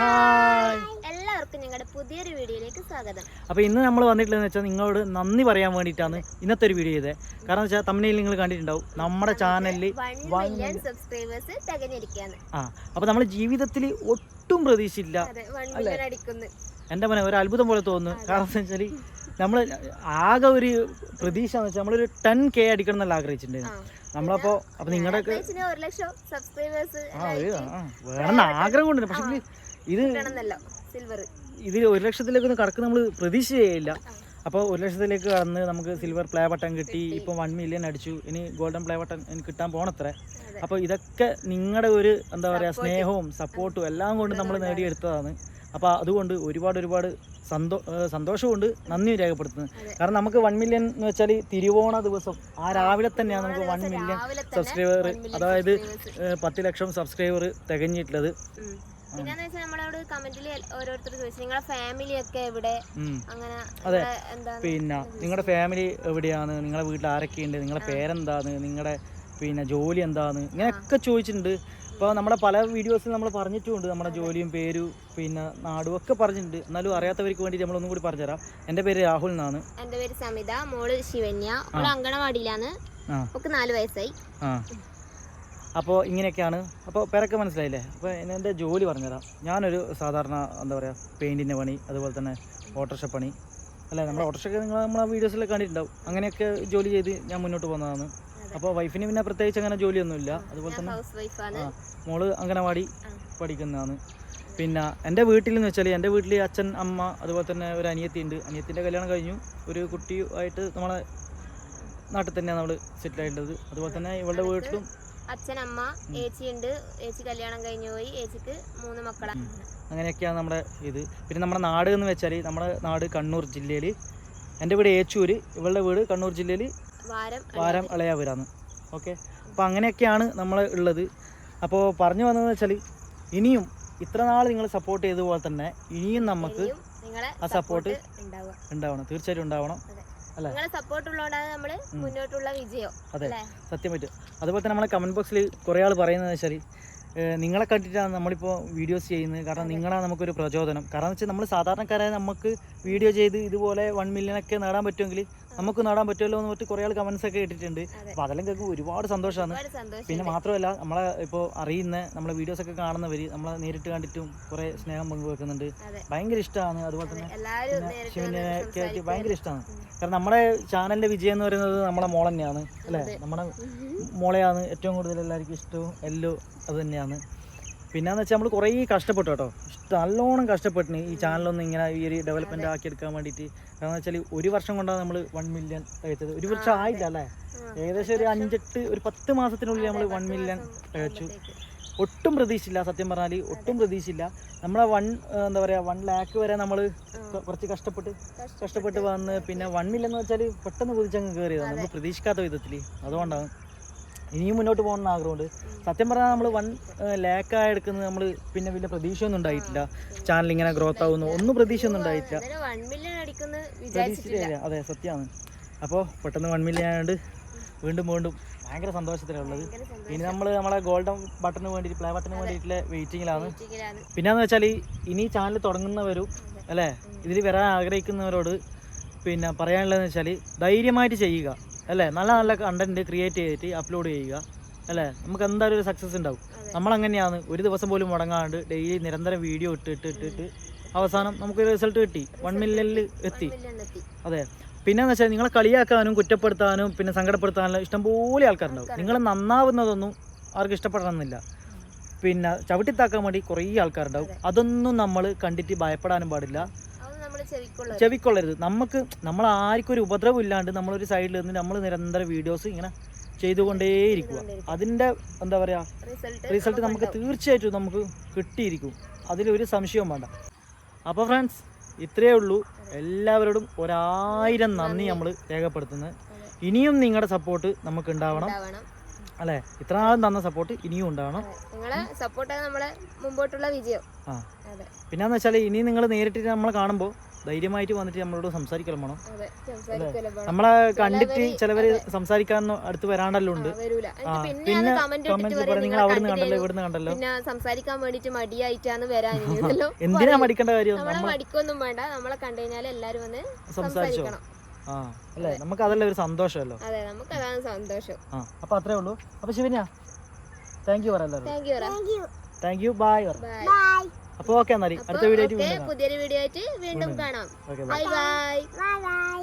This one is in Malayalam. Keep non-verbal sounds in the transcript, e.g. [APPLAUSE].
ഹായ് എല്ലാവർക്കും ഞങ്ങളുടെ പുതിയൊരു വീഡിയോയിലേക്ക് സ്വാഗതം. അപ്പോൾ ഇന്ന് നമ്മൾ വന്നിട്ടുള്ളതെന്ന് വെച്ചാൽ നിങ്ങളോട് നന്ദി പറയാൻ വേണ്ടിയിട്ടാണ് ഇന്നത്തെ ഒരു വീഡിയോ ചെയ്തത്. കാരണം വെച്ചാൽ തമിഴിൽ നിങ്ങൾ കണ്ടിട്ടുണ്ടാവും നമ്മുടെ ചാനലിൽ സബ്സ്ക്രൈബേഴ്സ് തികഞ്ഞിരിക്കുകയാണ്. ആ അപ്പോൾ നമ്മൾ ജീവിതത്തിൽ ഒട്ടും പ്രതീക്ഷയില്ല എന്റെ മനെ എന്റെ ഒരു അത്ഭുതം പോലെ തോന്നുന്നു. കാരണം എന്താ വെച്ചാൽ നമ്മൾ ആകെ ഒരു പ്രതീക്ഷ എന്ന് വെച്ചാൽ നമ്മളൊരു ടെൻ കെ അടിക്കണം എന്നല്ല ആഗ്രഹിച്ചിട്ടുണ്ടായിരുന്നു. നമ്മളപ്പോ അപ്പൊ ആ വേണമെന്ന് ആഗ്രഹം കൊണ്ടിരുന്നു പക്ഷേ ഇത് സിൽവർ ഇതിൽ ഒരു ലക്ഷത്തിലേക്കൊന്നും കടക്ക് നമ്മൾ പ്രതീക്ഷ ചെയ്യില്ല അപ്പോൾ ഒരു ലക്ഷത്തിലേക്ക് കടന്ന് നമുക്ക് സിൽവർ പ്ലേ ബട്ടൺ കിട്ടി. ഇപ്പം വൺ മില്യൺ അടിച്ചു. ഇനി ഗോൾഡൻ പ്ലേ ബട്ടൺ എനിക്ക് കിട്ടാൻ പോണത്രേ. അപ്പോൾ ഇതൊക്കെ നിങ്ങളുടെ ഒരു എന്താ പറയുക സ്നേഹവും സപ്പോർട്ടും എല്ലാം കൊണ്ട് നമ്മൾ നേടിയെടുത്തതാണ്. അപ്പോൾ അതുകൊണ്ട് ഒരുപാട് ഒരുപാട് സന്തോ സന്തോഷമുണ്ട് നന്ദി രേഖപ്പെടുത്തുന്നത് കാരണം നമുക്ക് വൺ മില്യൺ എന്ന് വെച്ചാൽ തിരുവോണ ദിവസം ആ രാവിലെ തന്നെയാണ് നമുക്ക് വൺ മില്യൺ സബ്സ്ക്രൈബർ അതായത് പത്ത് ലക്ഷം സബ്സ്ക്രൈബർ തികഞ്ഞിട്ടുള്ളത്. പിന്നെന്ന് വെച്ചാൽ നമ്മളോട് കമന്റിൽ ഓരോരുത്തർ ചോദിച്ചു നിങ്ങളെ ഫാമിലി ഒക്കെ എവിടെ? അങ്ങനെ അതെ. പിന്നെ നിങ്ങളുടെ ഫാമിലി എവിടെയാണ്? നിങ്ങളുടെ വീട്ടിൽ ആരൊക്കെയുണ്ട്? നിങ്ങളുടെ പേരെന്താണ്? നിങ്ങളുടെ പിന്നെ ജോലി എന്താണ്? ഇങ്ങനെയൊക്കെ ചോദിച്ചിട്ടുണ്ട്. ഇപ്പോൾ നമ്മുടെ പല വീഡിയോസിൽ നമ്മൾ പറഞ്ഞിട്ടുമുണ്ട് നമ്മുടെ ജോലിയും പേരും പിന്നെ നാടും ഒക്കെ പറഞ്ഞിട്ടുണ്ട്. എന്നാലും അറിയാത്തവർക്ക് വേണ്ടി നമ്മളൊന്നും കൂടി പറഞ്ഞുതരാം. എന്റെ പേര് രാഹുൽ എന്നാണ്. എന്റെ പേര് സമിത. മോൾ ശിവന്യ. അങ്കണവാടിയിലാണ്. നാല് വയസ്സായി. അപ്പോൾ ഇങ്ങനെയൊക്കെയാണ്. അപ്പോൾ പേരൊക്കെ മനസ്സിലായില്ലേ? അപ്പോൾ എന്റെ ജോലി പറഞ്ഞുതരാം. ഞാനൊരു സാധാരണ എന്താ പറയുക പെയിന്റിന്റെ പണി അതുപോലെ തന്നെ ഓട്ടോറിക്ഷ പണി. അല്ലേ? നമ്മുടെ ഓട്ടോറിക്ഷയൊക്കെ നിങ്ങൾ നമ്മളെ വീഡിയോസിലൊക്കെ കണ്ടിട്ടുണ്ടാവും. അങ്ങനെയൊക്കെ ജോലി ചെയ്ത് ഞാൻ മുന്നോട്ട് പോകുന്നതാണ്. അപ്പോൾ വൈഫിന് പിന്നെ പ്രത്യേകിച്ച് അങ്ങനെ ജോലിയൊന്നുമില്ല. അതുപോലെ തന്നെ ആ മോൾ അംഗനവാടി ആ. പഠിക്കുന്നതാണ്. പിന്നെ എന്റെ വീട്ടിൽ എന്ന് വെച്ചാൽ എന്റെ വീട്ടിൽ അച്ഛൻ അമ്മ അതുപോലെ തന്നെ ഒരു അനിയത്തി ഉണ്ട് അനിയത്തിന്റെ കല്യാണം കഴിഞ്ഞു. ഒരു കുട്ടിയുമായിട്ട് നമ്മളെ നാട്ടിൽ തന്നെയാണ് നമ്മൾ സെറ്റിലായിട്ടുള്ളത്. അതുപോലെ തന്നെ ഇവളുടെ വീട്ടിലും അച്ഛൻ അമ്മ ഏച്ചി കല്യാണം കഴിഞ്ഞു പോയി. ഏച്ചിക്ക് മൂന്ന് മക്കളാണ് അങ്ങനെയൊക്കെയാണ് നമ്മുടെ ഇത്. പിന്നെ നമ്മുടെ നാട് എന്ന് വെച്ചാൽ നമ്മുടെ നാട് കണ്ണൂർ ജില്ലയിൽ എന്റെ വീട് ഏച്ചൂര്. ഇവളുടെ വീട് കണ്ണൂർ ജില്ലയിൽ വാരം വാരം ഇളയാവൂരാണ് ഓക്കെ? അപ്പോൾ അങ്ങനെയൊക്കെയാണ് നമ്മൾ ഉള്ളത്. അപ്പോൾ പറഞ്ഞു വന്നതെന്ന് വെച്ചാൽ ഇനിയും ഇത്ര നാൾ നിങ്ങൾ സപ്പോർട്ട് ചെയ്ത പോലെ തന്നെ ഇനിയും നമുക്ക് ആ സപ്പോർട്ട് ഉണ്ടാവണം. തീർച്ചയായിട്ടും ഉണ്ടാവണം? നിങ്ങളെ സപ്പോർട്ട് ഉള്ളതുകൊണ്ടാണ് നമ്മൾ മുന്നോട്ടുള്ള വിജയം അതെ അല്ലേ? സത്യം പറ്റും അതുപോലെ തന്നെ നമ്മളെ കമന്റ് ബോക്സിൽ കുറേ ആൾ പറയുന്നത് വെച്ചാൽ നിങ്ങളെ കണ്ടിട്ടാണ് നമ്മളിപ്പോൾ വീഡിയോസ് ചെയ്യുന്നത്. കാരണം നിങ്ങളാണ് നമുക്കൊരു പ്രചോദനം. കാരണം വെച്ചാൽ നമ്മൾ സാധാരണക്കാരായ നമുക്ക് വീഡിയോ ചെയ്ത് ഇതുപോലെ വൺ മില്യൺ ഒക്കെ നേടാൻ പറ്റുമെങ്കിൽ നമുക്ക് നേടാൻ പറ്റുമല്ലോ എന്ന് പറഞ്ഞിട്ട് കുറേ ആൾ കമന്റ്സ് ഒക്കെ ഇട്ടിട്ടുണ്ട്. അപ്പൊ അപ്പോൾ അതെല്ലാം കേൾക്കുമ്പോൾ ഒരുപാട് സന്തോഷമാണ് പിന്നെ മാത്രമല്ല നമ്മളെ ഇപ്പോൾ അറിയുന്ന നമ്മളെ വീഡിയോസ് ഒക്കെ കാണുന്നവർ നമ്മളെ നേരിട്ട് കണ്ടിട്ടും കുറേ സ്നേഹം പങ്കുവെക്കുന്നുണ്ട്. ഭയങ്കര ഇഷ്ടമാണ് അതുപോലെ തന്നെ ശിവനെ. ഭയങ്കര ഇഷ്ടമാണ് കാരണം നമ്മുടെ ചാനലിന്റെ വിജയം എന്ന് പറയുന്നത് നമ്മളെ മോൾ തന്നെയാണ് അല്ലേ? നമ്മുടെ മോളെയാണ് ഏറ്റവും കൂടുതൽ എല്ലാവർക്കും ഇഷ്ടവും എല്ലോ അത് തന്നെയാണ്. പിന്നെന്ന് വെച്ചാൽ നമ്മൾ കുറേ കഷ്ടപ്പെട്ടു കേട്ടോ. നല്ലോണം കഷ്ടപ്പെട്ടിന് ഈ ചാനലൊന്നും ഇങ്ങനെ ഈ ഒരു ഡെവലപ്മെന്റ് ആക്കി എടുക്കാൻ വേണ്ടിയിട്ട്. കാരണം വെച്ചാൽ ഒരു വർഷം കൊണ്ടാണ് നമ്മൾ വൺ മില്യൺ കഴിച്ചത് ഒരു വർഷം ആയില്ല അല്ലേ? ഏകദേശം ഒരു അഞ്ചെട്ട് ഒരു പത്ത് മാസത്തിനുള്ളിൽ നമ്മൾ വൺ മില്യൺ കഴിച്ചു ഒട്ടും പ്രതീക്ഷയില്ല സത്യം പറഞ്ഞാൽ ഒട്ടും പ്രതീക്ഷയില്ല നമ്മളെ വൺ എന്താ പറയുക വൺ ലാക്ക് വരെ നമ്മൾ കുറച്ച് കഷ്ടപ്പെട്ട് കഷ്ടപ്പെട്ട് വന്ന് പിന്നെ വൺ മില്ലെന്ന് വെച്ചാൽ പെട്ടെന്ന് കുതിച്ചങ്ങ് കയറിയതാണ് നമ്മൾ പ്രതീക്ഷിക്കാത്ത വിധത്തിൽ അതുകൊണ്ടാണ്. ഇനിയും മുന്നോട്ട് പോകണമെന്ന് ആഗ്രഹമുണ്ട്. സത്യം പറഞ്ഞാൽ നമ്മൾ വൺ ലാക്കായി എടുക്കുന്നത് നമ്മൾ പിന്നെ വലിയ പ്രതീക്ഷയൊന്നും ഉണ്ടായിട്ടില്ല. ചാനൽ ഇങ്ങനെ ഗ്രോത്ത് ആവുന്നു. ഒന്നും പ്രതീക്ഷയൊന്നും ഉണ്ടായിട്ടില്ല. അതെ സത്യമാണ്. അപ്പോൾ പെട്ടെന്ന് വൺ മില്യൺ ആയതുകൊണ്ട് വീണ്ടും വീണ്ടും ഭയങ്കര സന്തോഷത്തിലാണ് ഉള്ളത്. ഇനി നമ്മൾ നമ്മളെ ഗോൾഡൻ ബട്ടന് വേണ്ടിയിട്ട് പ്ലേ ബട്ടന് വേണ്ടിയിട്ടുള്ള വെയിറ്റിങ്ങിലാണ്. പിന്നെന്ന് വെച്ചാൽ ഇനി ചാനൽ തുടങ്ങുന്നവരും അല്ലേ? ഇതിൽ വരാൻ ആഗ്രഹിക്കുന്നവരോട് പിന്നെ പറയാനുള്ളതെന്ന് വെച്ചാൽ ധൈര്യമായിട്ട് ചെയ്യുക. അല്ലേ? നല്ല നല്ല കണ്ടന്റ് ക്രിയേറ്റ് ചെയ്തിട്ട് അപ്ലോഡ് ചെയ്യുക. അല്ലേ? നമുക്ക് എന്തായാലും ഒരു സക്സസ് ഉണ്ടാവും. നമ്മൾ അങ്ങനെയാണ് ഒരു ദിവസം പോലും മുടങ്ങാണ്ട് ഡെയിലി നിരന്തരം വീഡിയോ ഇട്ട് ഇട്ട് ഇട്ടിട്ട് അവസാനം നമുക്ക് റിസൾട്ട് കിട്ടി. വൺ മില്യണിൽ എത്തി. അതെ. പിന്നെ എന്ന് വെച്ചാൽ നിങ്ങളെ കളിയാക്കാനും കുറ്റപ്പെടുത്താനും പിന്നെ സങ്കടപ്പെടുത്താനും ഇഷ്ടംപോലെ ആൾക്കാരുണ്ടാവും. നിങ്ങൾ നന്നാവുന്നതൊന്നും ആർക്കും ഇഷ്ടപ്പെടണമെന്നില്ല. പിന്നെ ചവിട്ടിത്താക്കാൻ വേണ്ടി കുറേ ആൾക്കാരുണ്ടാവും. അതൊന്നും നമ്മൾ കണ്ടിട്ട് ഭയപ്പെടാനും പാടില്ല. ചെവിക്കൊള്ളരുത്. നമുക്ക് നമ്മൾ ആർക്കും ഒരു ഉപദ്രവം ഇല്ലാണ്ട് നമ്മളൊരു സൈഡിൽ നിന്ന് നമ്മൾ നിരന്തരം വീഡിയോസ് ഇങ്ങനെ ചെയ്തുകൊണ്ടേയിരിക്കുക അതിന്റെ എന്താ പറയുക റിസൾട്ട് നമുക്ക് തീർച്ചയായിട്ടും നമുക്ക് കിട്ടിയിരിക്കും. അതിലൊരു സംശയവും വേണ്ട. അപ്പോൾ ഫ്രണ്ട്സ് ഇത്രയേ ഉള്ളൂ. എല്ലാവരോടും ഒരായിരം നന്ദി നമ്മൾ രേഖപ്പെടുത്തുന്നത്. ഇനിയും നിങ്ങളുടെ സപ്പോർട്ട് നമുക്ക് ഉണ്ടാവണം. അല്ലേ? ഇത്ര നാളും തന്ന സപ്പോർട്ട് ഇനിയും ഉണ്ടാവണം. നിങ്ങളെ സപ്പോർട്ടാണ് നമ്മളെ മുമ്പോട്ടുള്ള വിജയം. ആ. പിന്നെന്ന് വെച്ചാൽ ഇനി നിങ്ങൾ നേരിട്ട് നമ്മളെ കാണുമ്പോൾ ധൈര്യമായിട്ട് വന്നിട്ട് നമ്മളോട് സംസാരിക്കണം വേണം. നമ്മളെ കണ്ടിട്ട് ചിലവര് സംസാരിക്കാൻ അടുത്ത് വരാണ്ടല്ലോ ഉണ്ട്. പിന്നെ കമന്റ് പറയും നിങ്ങൾ അവിടെ അവിടുന്ന് കണ്ടല്ലോ ഇവിടെ ഇവിടുന്ന് കണ്ടല്ലോ. സംസാരിക്കാൻ വേണ്ടിട്ട് മടിയായിട്ടാണ് വരാൻ [LAUGHS] എന്തിനാ മടിക്കേണ്ട കാര്യം? നമ്മളെ മടിക്കൊന്നും വേണ്ട. നമ്മളെ കണ്ടു കഴിഞ്ഞാൽ എല്ലാരും വന്ന് സംസാരിച്ചോ? സംസാരിക്കണം. അല്ലേ? നമുക്ക് അതല്ലേ ഒരു സന്തോഷമല്ലോ? അതെ നമുക്ക് അതാണ് സന്തോഷം. ആ അപ്പൊ അത്രേ ഉള്ളൂ. അപ്പൊ ശിവന്യ താങ്ക് യു പറയാം താങ്ക് യു ബൈ ബൈ അപ്പൊ ഓക്കെ എന്നാൽ അടുത്ത വീഡിയോ ആയിട്ട് പുതിയൊരു വീഡിയോ ആയിട്ട് വീണ്ടും കാണാം. Bye bye bye bye